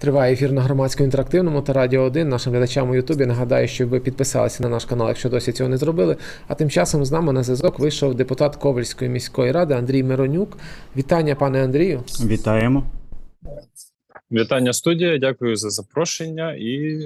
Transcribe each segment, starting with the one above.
Триває ефір на громадському інтерактивному та радіо 1. Нашим глядачам у Ютубі нагадаю, щоб ви підписалися на наш канал, якщо досі цього не зробили. А тим часом з нами на зв'язок вийшов депутат Ковальської міської ради Андрій Миронюк. Вітання, пане Андрію. Вітаємо. Вітання студія, дякую за запрошення і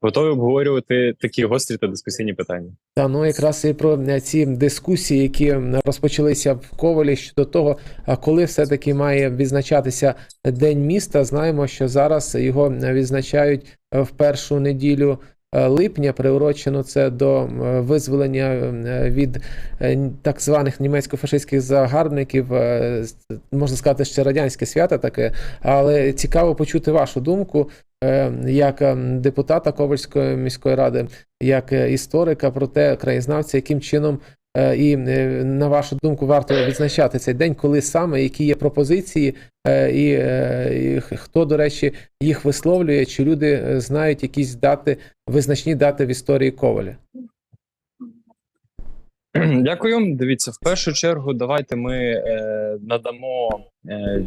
готові обговорювати такі гострі та дискусійні питання. Та ну якраз і про е, ці дискусії, які розпочалися в Ковалі щодо того, коли все-таки має відзначатися День міста. Знаємо, що зараз його відзначають е, в першу неділю е, липня. Приурочено це до е, визволення е, від е, так званих німецько-фашистських загарбників. Е, Можна сказати, ще радянське свято таке, але цікаво почути вашу думку е, як е, депутата Ковальської міської ради як е, історика, про те, краєзнавця, яким чином е, і е, на вашу думку варто відзначати цей день, коли саме які є пропозиції, е, і, е, і хто, до речі, їх висловлює, чи люди е, знають якісь дати, визначні дати в історії Коваля. Дякую. Дивіться, в першу чергу, давайте ми е, надамо е,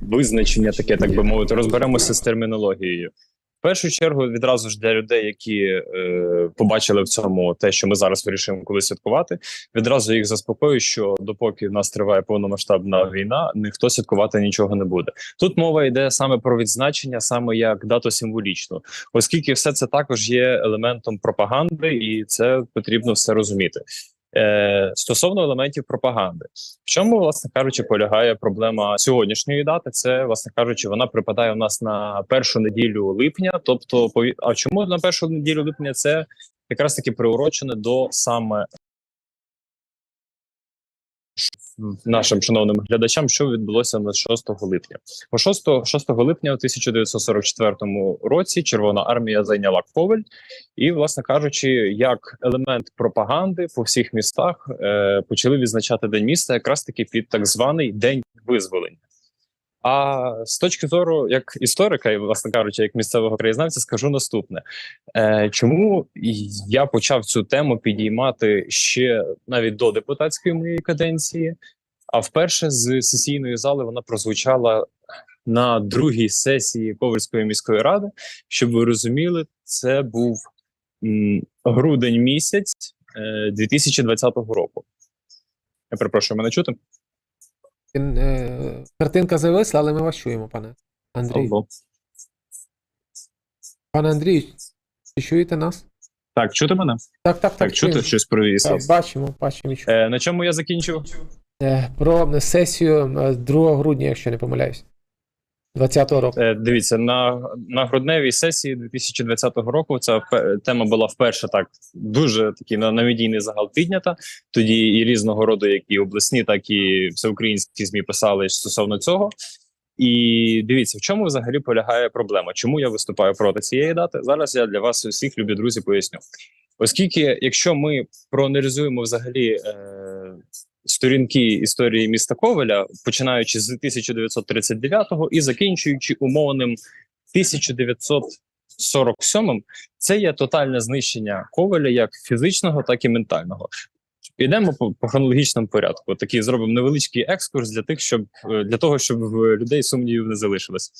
визначення, таке, так би мовити, розберемося з термінологією. В першу чергу, відразу ж для людей, які е, побачили в цьому те, що ми зараз вирішуємо коли святкувати, відразу їх заспокою, що допоки в нас триває повномасштабна війна, ніхто святкувати нічого не буде. Тут мова йде саме про відзначення, саме як дату символічну, оскільки все це також є елементом пропаганди, і це потрібно все розуміти. Е, стосовно елементів пропаганди, в чому, власне кажучи, полягає проблема сьогоднішньої дати? Це, власне кажучи, вона припадає у нас на першу неділю липня. Тобто, пові- а чому на першу неділю липня? Це якраз таки приурочене до саме нашим шановним глядачам, що відбулося на 6 липня. По 6, 6 липня у 1944 році Червона армія зайняла Ковель, і, власне кажучи, як елемент пропаганди по всіх містах е, почали відзначати день міста, якраз таки під так званий день визволення. А з точки зору як історика, і власне кажучи, як місцевого краєзнавця, скажу наступне: е, чому я почав цю тему підіймати ще навіть до депутатської моєї каденції, а вперше з сесійної зали вона прозвучала на другій сесії Ковальської міської ради. Щоб ви розуміли, це був м, грудень місяць е, 2020 року. Я перепрошую, мене чути? Е, Картинка зависла, але ми вас чуємо, пане Андрій. Пане Андрій, чи чуєте нас? Так, чути мене? Так, так, так. Так, чути чуємо. щось провіз. Бачимо, бачимо. Е, на чому я закінчив? Е, Про сесію е, 2 грудня, якщо не помиляюсь. 20-го року. Е, дивіться, на, на грудневій сесії 2020 року ця тема була вперше так дуже такі на, медійний загал піднята. Тоді і різного роду, як і обласні, так і всеукраїнські змі писали стосовно цього. І дивіться, в чому взагалі полягає проблема? Чому я виступаю проти цієї дати? Зараз я для вас усіх, любі друзі, поясню. Оскільки, якщо ми проаналізуємо взагалі е, сторінки історії міста Ковеля, починаючи з 1939-го і закінчуючи умовним 1947-м, це є тотальне знищення Ковеля як фізичного, так і ментального. Йдемо по, хронологічному порядку. Такий зробимо невеличкий екскурс для тих, щоб е, для того, щоб людей сумнівів не залишилось.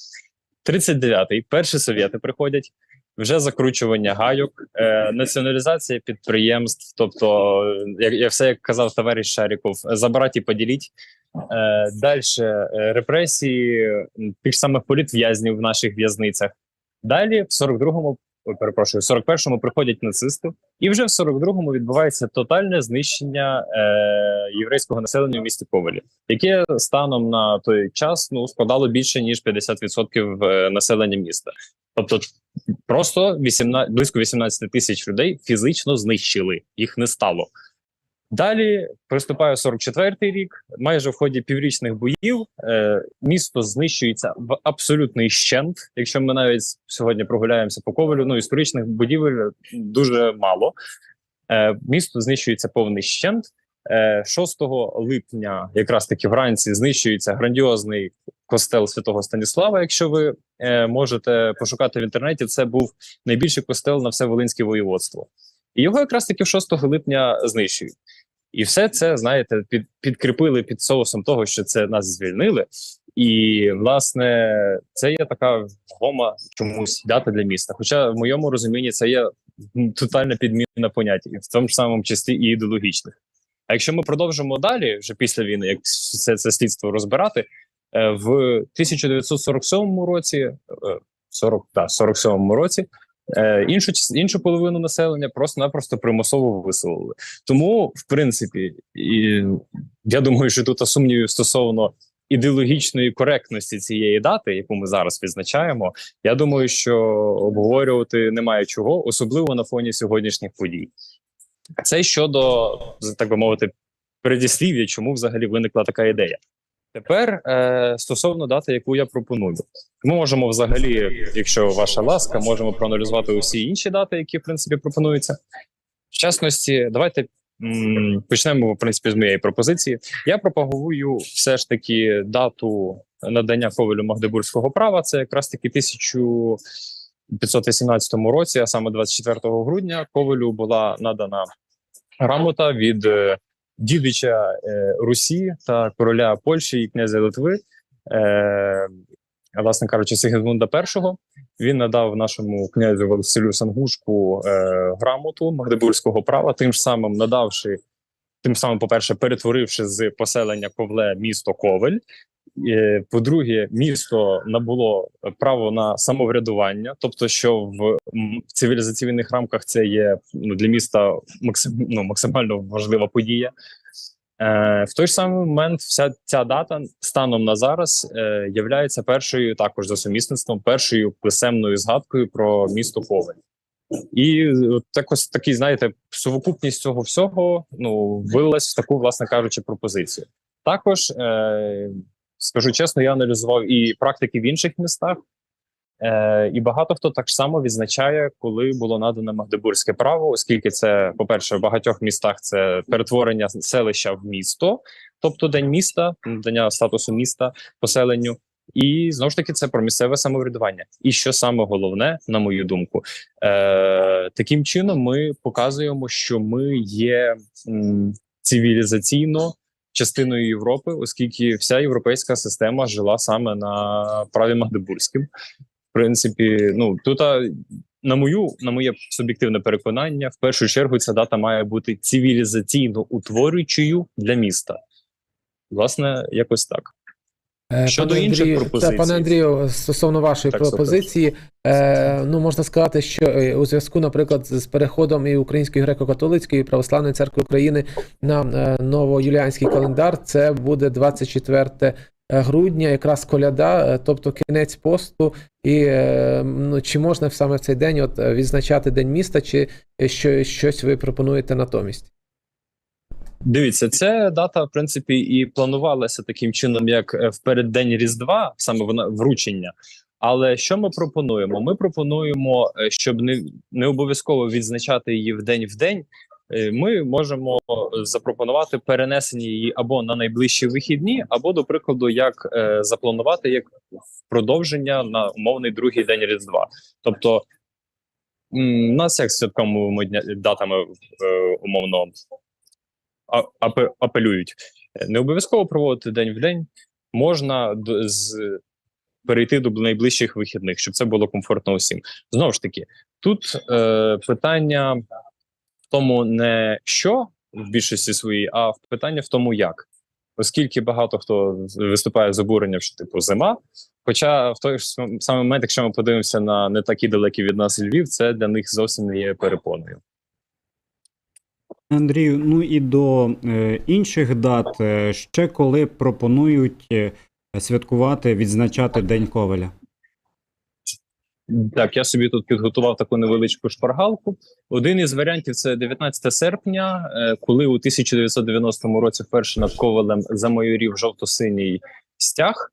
39-й, перші совєти приходять. Вже закручування гайок, е, націоналізація підприємств, тобто, е, як, я все як казав товариш Шаріков, забрать і поділіть. Е, Далі репресії тих самих політв'язнів в наших в'язницях. Далі, в 42-му, перепрошую, в 41-му приходять нацисти, і вже в 42-му відбувається тотальне знищення е, єврейського населення в місті Ковелі, яке станом на той час ну складало більше ніж 50% е, населення міста. Тобто, просто 18, близько 18 тисяч людей фізично знищили, їх не стало. Далі приступає 44-й рік. Майже в ході піврічних боїв е, місто знищується в абсолютний щент. Якщо ми навіть сьогодні прогуляємося по ковалю, ну історичних будівель дуже мало. Е, місто знищується повний щент. Е, 6 липня, якраз таки вранці, знищується грандіозний костел святого Станіслава. Якщо ви е, можете пошукати в інтернеті, це був найбільший костел на все Волинське воєводство. І його якраз таки 6 липня знищують. І все це, знаєте, під, підкріпили під соусом того, що це нас звільнили. І власне це є така вагома чомусь дата для міста. Хоча в моєму розумінні це є тотальна підміна понять, і в тому ж самому числі і ідеологічних. А якщо ми продовжимо далі, вже після війни, як все це слідство розбирати, е, в 1947 році, е, 40, та, 47 році, е, іншу іншу половину населення просто-напросто примусово виселили. Тому, в принципі, і я думаю, що тут сумнівів стосовно ідеологічної коректності цієї дати, яку ми зараз відзначаємо, я думаю, що обговорювати немає чого, особливо на фоні сьогоднішніх подій. Це щодо так би мовити, передіслів'я, чому взагалі виникла така ідея. Тепер е, стосовно дати, яку я пропоную, ми можемо взагалі, якщо ваша ласка, можемо проаналізувати усі інші дати, які в принципі пропонуються. В частності, давайте м, почнемо в принципі з моєї пропозиції. Я пропагую все ж таки дату надання Ковелю Магдебурзького права. Це якраз таки 1518 році, а саме 24 грудня, Ковелю була надана грамота від е, дідича е, Русі та короля Польщі і князя Литви. Е, власне кажучи, Сигізмунда І. Він надав нашому князю Василю Сангушку е, грамоту Магдебурзького права, тим ж самим надавши, тим самим, по-перше, перетворивши з поселення Ковле місто Ковель. Е, По-друге, місто набуло право на самоврядування, тобто, що в цивілізаційних рамках це є ну, для міста максим, ну, максимально важлива подія. Е, в той ж самий момент, вся ця дата станом на зараз е, являється першою, також за сумісництвом, першою писемною згадкою про місто Ковель. І от якось такий, знаєте, совокупність цього всього ну вилилась в таку, власне кажучи, пропозицію. Також е, скажу чесно, я аналізував і практики в інших містах, е, і багато хто так само відзначає, коли було надано Магдебурзьке право, оскільки це, по-перше, в багатьох містах це перетворення селища в місто, тобто день міста, надання статусу міста поселенню. І знову ж таки, це про місцеве самоврядування. І що саме головне, на мою думку, е, таким чином ми показуємо, що ми є м, цивілізаційно частиною Європи, оскільки вся європейська система жила саме на праві Магдебурзьким. В принципі, ну тут на мою на моє суб'єктивне переконання, в першу чергу ця дата має бути цивілізаційно утворюючою для міста. Власне, якось так. Е, Щодо пане інших Андрію, пропозицій. Та, пане Андрію, стосовно вашої Так, пропозиції, е, ну можна сказати, що е, у зв'язку, наприклад, з переходом і Української греко-католицької і православної церкви України на е, новоюліанський календар, це буде 24 грудня, якраз коляда, е, тобто кінець посту. І е, ну, чи можна саме в цей день от е, відзначати День міста, чи що, щось ви пропонуєте натомість? Дивіться, ця дата, в принципі, і планувалася таким чином, як е, в переддень Різдва, саме вона вручення. Але що ми пропонуємо? Ми пропонуємо, е, щоб не, не обов'язково відзначати її в день в день. е, Ми можемо запропонувати перенесення її або на найближчі вихідні, або, до прикладу, як е, запланувати як продовження на умовний другий день Різдва. Тобто, у нас як дня датами е, умовно апелюють. Е, Не обов'язково проводити день в день, можна з, перейти до найближчих вихідних, щоб це було комфортно усім. Знову ж таки, тут е, питання в тому, не що в більшості своїй, а питання в тому, як. Оскільки багато хто виступає з обуренням, що типу зима. Хоча в той ж сам- самий момент, якщо ми подивимося на не такі далекі від нас Львів, це для них зовсім не є перепоною. Андрію, ну і до е, інших дат, е, ще коли пропонують е, святкувати, відзначати День Коваля. Так, я собі тут підготував таку невеличку шпаргалку. Один із варіантів це 19 серпня, коли у 1990 році вперше над ковалем замайорів жовто-синій стяг.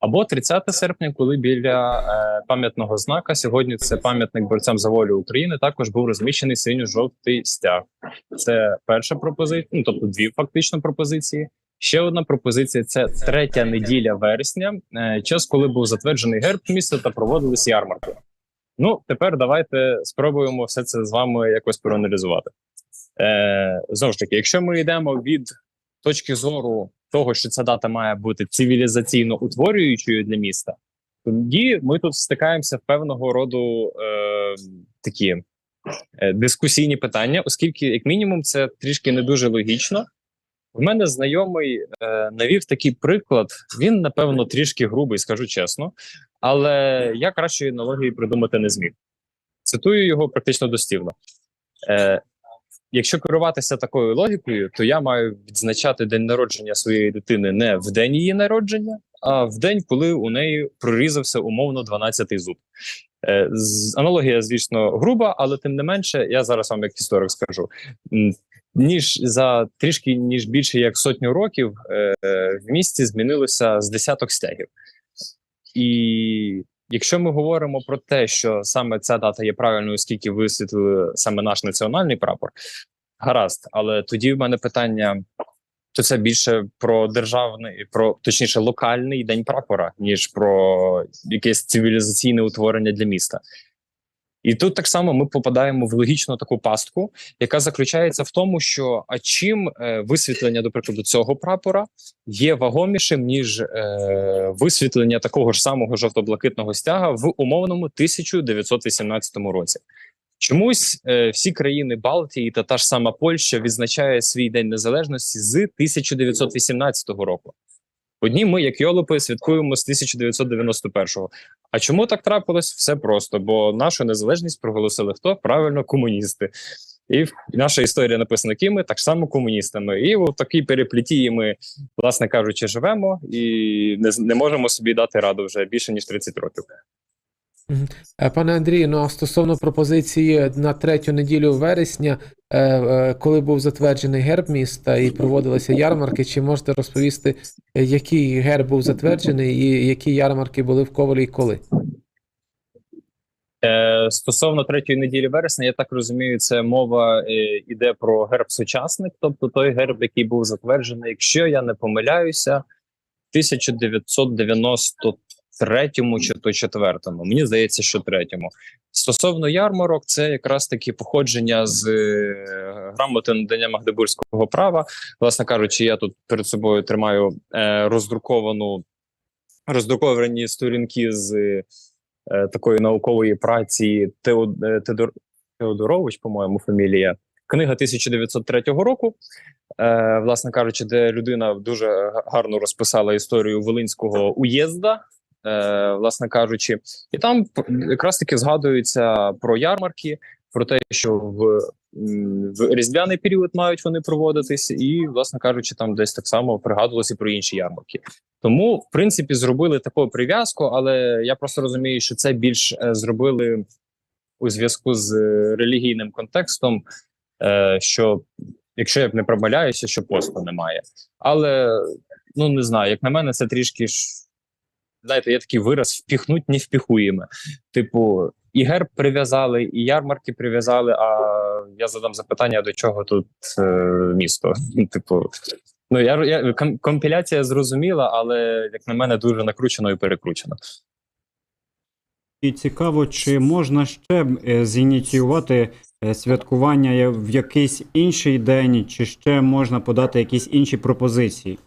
Або 30 серпня, коли біля е, пам'ятного знака сьогодні це пам'ятник борцям за волю України. Також був розміщений синьо-жовтий стяг. Це перша пропозиція, ну тобто дві фактично пропозиції. Ще одна пропозиція це третя неділя вересня, е, час, коли був затверджений герб міста та проводились ярмарки. Ну, тепер давайте спробуємо все це з вами якось проаналізувати. Е, знову ж таки, якщо ми йдемо від точки зору того, що ця дата має бути цивілізаційно утворюючою для міста, тоді ми тут стикаємося в певного роду е, такі е, дискусійні питання, оскільки, як мінімум, це трішки не дуже логічно. В мене знайомий е, навів такий приклад. Він, напевно, трішки грубий, скажу чесно, але я кращої аналогії придумати не зміг. Цитую його практично дослівно. Е, якщо керуватися такою логікою, то я маю відзначати день народження своєї дитини не в день її народження, а в день, коли у неї прорізався умовно 12-й зуб. Е, аналогія, звісно, груба, але тим не менше, я зараз вам як історик скажу. Ніж за трішки ніж більше як сотню років е, в місті змінилося з десяток стягів. І якщо ми говоримо про те, що саме ця дата є правильною, оскільки висвітлили саме наш національний прапор, гаразд, але тоді в мене питання: то це більше про державний, про точніше локальний день прапора, ніж про якесь цивілізаційне утворення для міста. І тут так само ми попадаємо в логічну таку пастку, яка заключається в тому, що а чим е, висвітлення, до прикладу, цього прапора є вагомішим ніж е, висвітлення такого ж самого жовто-блакитного стяга в умовному 1918 році. Чомусь е, всі країни Балтії та та ж сама Польща відзначає свій день незалежності з 1918 року. Одні ми, як йолопи, святкуємо з 1991-го. А чому так трапилось? Все просто, бо нашу незалежність проголосили хто? Правильно, комуністи. І наша історія написана кими, так само комуністами. І в такій переплітії ми, власне кажучи, живемо і не, не можемо собі дати раду вже більше ніж 30 років. Е, пане Андрію, ну а стосовно пропозиції на третю неділю вересня, е, е, коли був затверджений герб міста і проводилися ярмарки, чи можете розповісти, який герб був затверджений і які ярмарки були в Ковалі і коли? Стосовно третьої неділі вересня, я так розумію, це мова йде про герб сучасник, тобто той герб, який був затверджений, якщо я не помиляюся, 1993 третьому чи то четвертому. Мені здається, що третьому. Стосовно ярмарок, це якраз такі походження з е, грамоти надання магдебурзького права. Власне кажучи, я тут перед собою тримаю е, роздруковану роздруковані сторінки з е, такої наукової праці Теодор... Теодорович, по-моєму, фамілія. Книга 1903 року, е, власне кажучи, де людина дуже гарно розписала історію Волинського уєзда е, власне кажучи, і там якраз таки згадується про ярмарки, про те, що в, в різдвяний період мають вони проводитись, і, власне кажучи, там десь так само пригадувалося про інші ярмарки. Тому, в принципі, зробили таку прив'язку, але я просто розумію, що це більш е, зробили у зв'язку з е, релігійним контекстом, е, що якщо я б не промиляюся, що посту немає. Але ну не знаю, як на мене, це трішки ж. Знаєте, є такий вираз впіхнуть невпіхуємо. Типу, і герб прив'язали, і ярмарки прив'язали. А я задам запитання, до чого тут е, місто? Типу, ну я, я компіляція зрозуміла, але як на мене, дуже накручено і перекручено. І цікаво, чи можна ще е, зініціювати е, святкування в якийсь інший день, чи ще можна подати якісь інші пропозиції?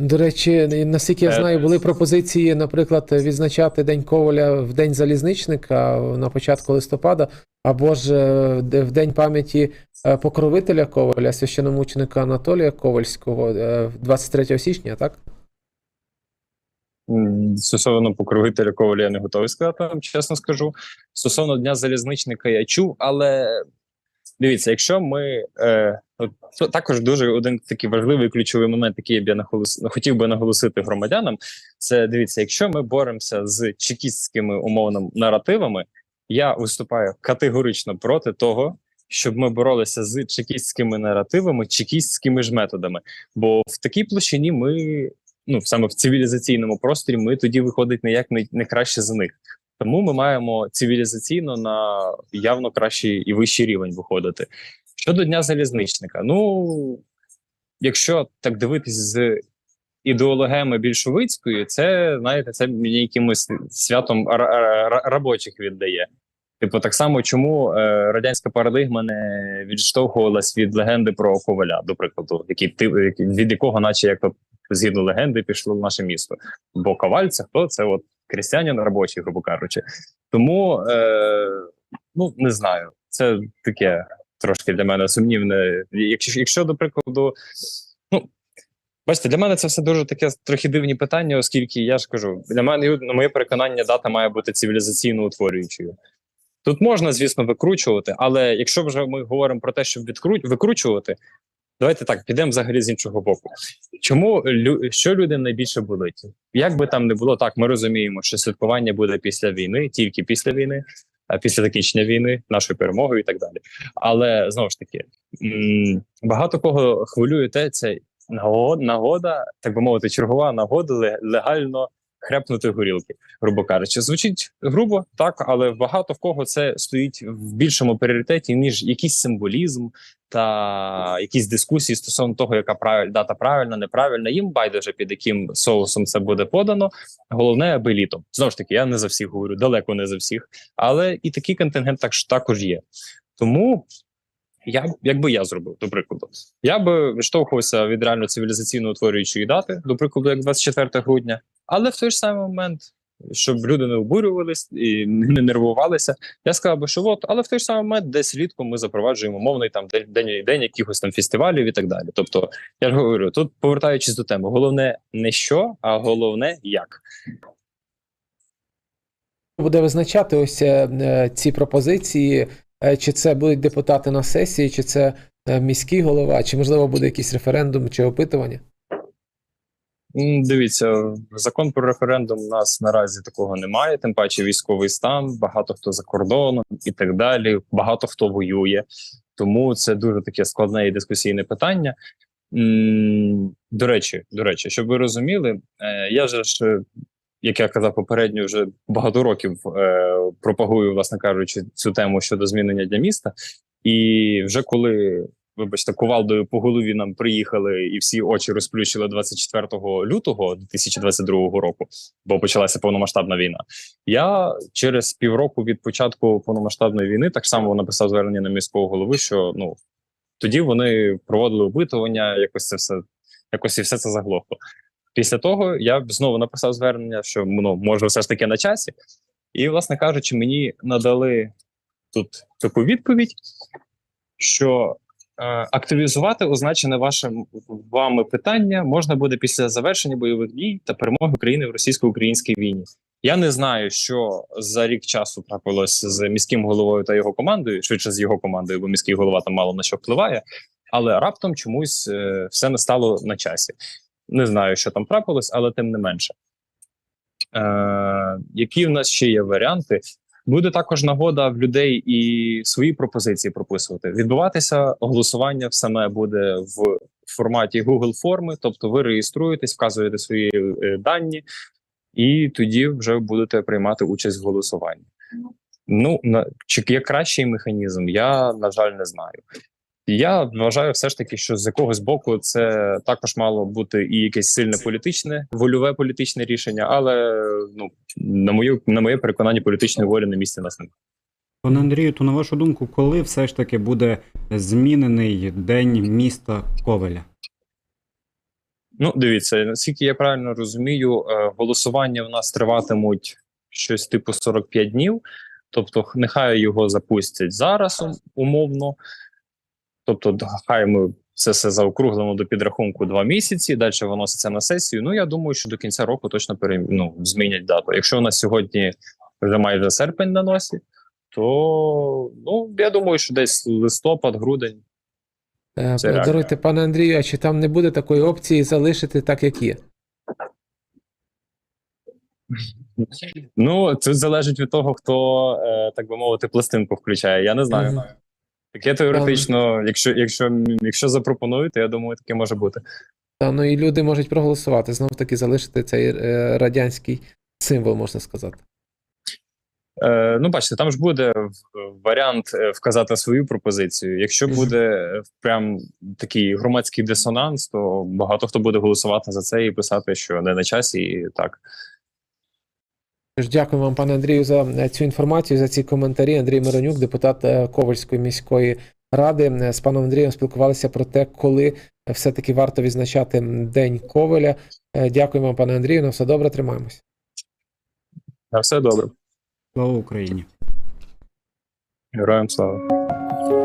До речі, наскільки я Е, знаю, були пропозиції, наприклад, відзначати День Коваля в День залізничника на початку листопада, або ж е, в День пам'яті е, покровителя Коваля, священомученика Анатолія Ковальського, е, 23 січня, так? Стосовно покровителя Коваля я не готовий сказати, вам чесно скажу. Стосовно Дня залізничника я чув, але дивіться, якщо ми е, от, також дуже один такий важливий ключовий момент, який б я наголос, ну, хотів би наголосити громадянам, це дивіться, якщо ми боремося з чекістськими умовними наративами, я виступаю категорично проти того. Щоб ми боролися з чекістськими наративами, чекістськими ж методами. Бо в такій площині ми ну саме в цивілізаційному просторі, ми тоді виходить ніяк не, не краще за них. Тому ми маємо цивілізаційно на явно кращий і вищий рівень виходити. Щодо дня залізничника, ну якщо так дивитись з ідеологеми більшовицької, це знаєте, це мені якимось святом робочих віддає. Типу, так само, чому е, радянська парадигма не відштовхувалась від легенди про коваля, до прикладу, який від якого, наче як згідно легенди, пішло в наше місто. Бо коваль це хто? Це от крістянин робочий, грубо кажучи. Тому е, ну не знаю, це таке трошки для мене сумнівне. Якщо, якщо до прикладу, ну бачите, для мене це все дуже таке трохи дивні питання, оскільки я ж кажу, для мене на моє переконання, дата має бути цивілізаційно утворюючою. Тут можна, звісно, викручувати, але якщо вже ми говоримо про те, щоб відкру... викручувати, давайте так підемо взагалі з іншого боку. Чому лю... що людям найбільше болить? Як би там не було, так ми розуміємо, що святкування буде після війни, тільки після війни, після закінчення війни, нашої перемоги і так далі. Але знову ж таки, багато кого хвилює те, це нагода, нагода, так би мовити, чергова нагода ле- легально хрепнути горілки, грубо кажучи. Звучить грубо, так, але багато в кого це стоїть в більшому пріоритеті, ніж якийсь символізм та якісь дискусії стосовно того, яка правиль, дата правильна, неправильна. Їм байдуже під яким соусом це буде подано. Головне, аби літом. Знову ж таки, я не за всіх говорю, далеко не за всіх, але і такий контингент так, також є. Тому я якби я зробив, до прикладу, я би відштовхувався від реально цивілізаційно утворюючої дати, до прикладу, як 24 грудня, але в той ж самий момент, щоб люди не обурювались і не нервувалися, я сказав би, що от, але в той ж самий момент, десь влітку ми запроваджуємо мовний там день, день, день якихось там фестивалів і так далі. Тобто, я ж говорю, тут повертаючись до теми, головне не що, а головне як. буде визначати ось е, ці пропозиції, чи це будуть депутати на сесії, чи це е, міський голова, чи можливо буде якийсь референдум чи опитування? Дивіться, закон про референдум у нас наразі такого немає, тим паче військовий стан, багато хто за кордоном і так далі. Багато хто воює, тому це дуже таке складне і дискусійне питання. До речі, до речі, щоб ви розуміли, е, я же ж, е, як я казав попередньо, вже багато років е, пропагую, власне кажучи, цю тему щодо змінення для міста. І вже коли вибачте, кувалдою по голові нам приїхали і всі очі розплющили 24 лютого 2022 року, бо почалася повномасштабна війна. Я через півроку від початку повномасштабної війни так само написав звернення на міського голови, що ну тоді вони проводили опитування, якось це все, якось і все це заглохло. Після того я б знову написав звернення, що ну може все ж таки на часі, і, власне кажучи, мені надали тут таку відповідь, що Е, Активізувати означене вашим вами питання можна буде після завершення бойових дій та перемоги України в російсько-українській війні. Я не знаю, що за рік часу трапилось з міським головою та його командою, швидше з його командою, бо міський голова там мало на що впливає, але раптом чомусь е, все не стало на часі. Не знаю, що там трапилось, але тим не менше. Е, які в нас ще є варіанти? Буде також нагода в людей і свої пропозиції прописувати. Відбуватися голосування саме буде в форматі Google форми, тобто ви реєструєтесь, вказуєте свої е, дані, і тоді вже будете приймати участь в голосуванні. Ну на чи є кращий механізм? Я на жаль не знаю. Я вважаю, все ж таки, що з якогось боку це також мало бути і якесь сильне політичне, вольове політичне рішення, але ну на мою на моє переконання, політичної волі на місці нас немає. Пане Андрію, то на вашу думку, коли все ж таки буде змінений день міста Ковеля? Ну, дивіться, наскільки я правильно розумію, е, голосування в нас триватимуть щось типу 45 днів. Тобто, нехай його запустять зараз умовно. Тобто, хай ми це все заокруглимо до підрахунку два місяці. Далі виноситься на сесію. Ну, я думаю, що до кінця року точно пере, ну, змінять дату. Якщо у нас сьогодні вже майже серпень на носі, то ну я думаю, що десь листопад, грудень. Е, Даруйте, пане Андрію, а чи там не буде такої опції залишити так, як є? Ну, це залежить від того, хто, е, так би мовити, пластинку включає. Я не знаю. Мгм. Таке теоретично, якщо, якщо, якщо запропонують, то я думаю, таке може бути. Та, ну і люди можуть проголосувати, знов таки залишити цей е, радянський символ, можна сказати. Е, ну, бачите, там ж буде варіант е, вказати свою пропозицію. Якщо буде е, прям такий громадський дисонанс, то багато хто буде голосувати за це і писати, що не на часі, і так. Тож дякую вам, пане Андрію, за е, цю інформацію, за ці коментарі. Андрій Миронюк, депутат е, Ковальської міської ради е, з паном Андрієм спілкувалися про те, коли все-таки варто відзначати День Ковеля. Дякуємо, пане Андрію. На все добре, тримаємось. На все добре. Слава Україні! Героям слава.